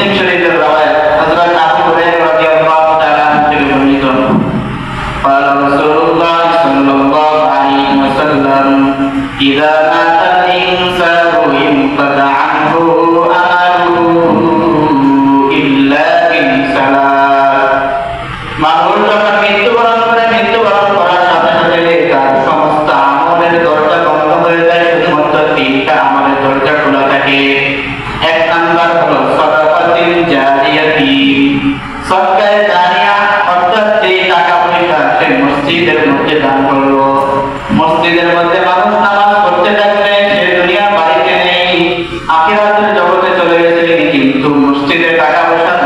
মুসলিম শরীফের রাওয়ায়াত হযরত আবু হুরায়রা রাদিয়াল্লাহু তাআলা থেকে বর্ণিত قال رسول الله صلى الله عليه وسلم إذا مات মসজিদের মধ্যে দান করল। মসজিদের মধ্যে মানুষ নামাজ করতে থাকলে সে দুনিয়া বাড়িতে নেই। আখিরাতের জগতে চলে গেছে কিন্তু। মসজিদে টাকা পয়সা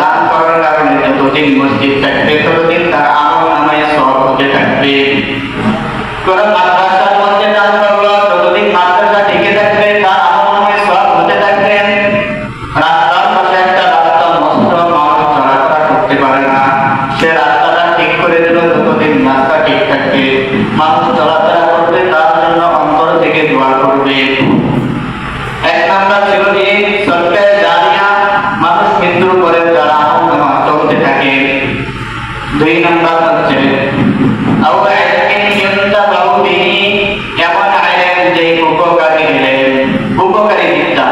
মানুষ চলাফেরা করবে, তার জন্য অন্তর থেকে দোয়া করবে। এক নাম্বার ছিল যে সরকার জানিয়া মানুষ মৃত্যুর পরে আমল চলতে থাকে। দুই নাম্বার হচ্ছে বিদ্যা।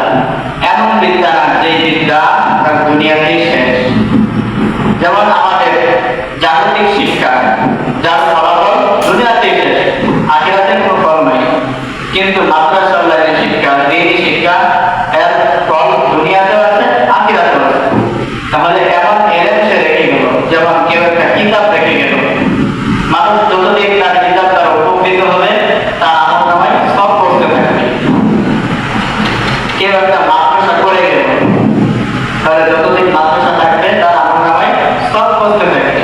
এমন বিদ্যা না বিদ্যা তার দুনিয়াতেই শেষ। যেমন আমাদের জাগতিক শিক্ষা, যার ফলাফল দুনিয়াতেই শেষ আখিরাতে কোনো ফল নাই কিন্তু মাদ্রাসা লাইনের শিক্ষা শিক্ষা এর ফল দুনিয়াতেও আছে, আখিরাতেও আছে। তাহলে এমন সে রেখে গেল? যেমন কেউ একটা কিতাব রেখে গেল। মানুষ যতদিন তার কিতাব তার উপকৃত হবে, তার নামায় সব করতে থাকবে। কেউ একটা মাদ্রাসা করে গেল, তাহলে যতদিন মাদ্রাসা থাকবে, তার আমল নামায় সব করতে থাকবে।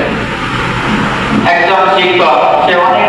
একজন শিক্ষক, সে অনেকগুলো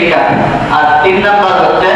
বিজ্ঞান আর তিন নম্বর হচ্ছে